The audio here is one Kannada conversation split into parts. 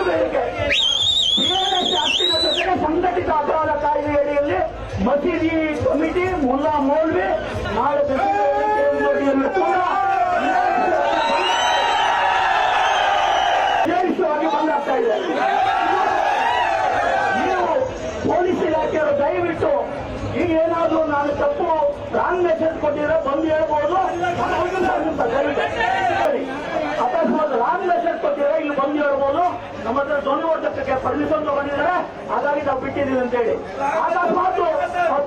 ಒಂದು ವೇದಿಕೆ ಟಿಆರ್ಎಸ್ ಜೊತೆಗೆ ಸಂಘಟಿತ ಅಪರಾಧ ಕಾಯ್ದೆಯಡಿಯಲ್ಲಿ ಮಸೀದಿ ಕಮಿಟಿ ಮುಲ್ಲಾ ಮೌಲ್ವಿ ನಾಳೆ ಮೋದಿಯನ್ನು ಕೂಡ ವಿಶೇಷವಾಗಿ ಬಂದ್ ಇದೆ ನೀವು ಪೊಲೀಸ್ ಇಲಾಖೆಯವರು ದಯವಿಟ್ಟು ಈಗ ಏನಾದರೂ ನಾನು ತಪ್ಪು ರಾಂಗ್ ಮೆಸೇಜ್ ಕೊಟ್ಟಿದ್ರೆ ಬಂದು ಹೇಳ್ಬೋದು. ಅಂತ ಪರ್ಮಿಷನ್ ತಗೊಂಡಿದ್ದಾರೆ. ಹಾಗಾಗಿ ನಾವು ಬಿಟ್ಟಿದ್ದೀವಿ ಅಂತೇಳಿ. ಅಕಸ್ಮಾತ್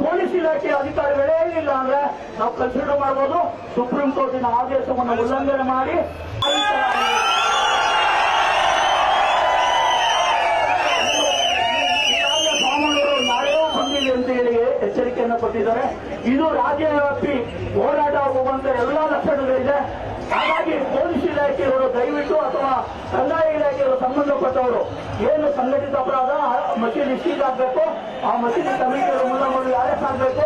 ಪೊಲೀಸ್ ಇಲಾಖೆ ಅಧಿಕಾರಿಗಳೇ ಇಲ್ಲ ಅಂದ್ರೆ ನಾವು ಕನ್ಸಿಡರ್ ಮಾಡ್ಬೋದು. ಸುಪ್ರೀಂ ಕೋರ್ಟಿನ ಆದೇಶವನ್ನು ಉಲ್ಲಂಘನೆ ಮಾಡಿ ಎಚ್ಚರಿಕೆಯನ್ನು ಕೊಟ್ಟಿದ್ದಾರೆ. ಇದು ರಾಜ್ಯವ್ಯಾಪಿ ಹೋರಾಟ ಹೋಗುವಂತ ಎಲ್ಲಾ ಲಕ್ಷಣಗಳಿದೆ. ಹಾಗಾಗಿ ಪೊಲೀಸ್ ಇಲಾಖೆಯವರು ದಯವಿಟ್ಟು ಅಥವಾ ಕಂದಾಯ ಸಂಬಂಧಪಟ್ಟವರು ಏನು ಸಂಘಟಿತ ಅಪರಾಧ ಮಸೀದಿ ಸೀಲ್ ಆಗಬೇಕು ಆ ಮಸೀದಿ ಕಮಿಟಿಯವರು ಮುಂದೆ ಯಾರೇ ಆಗಬೇಕು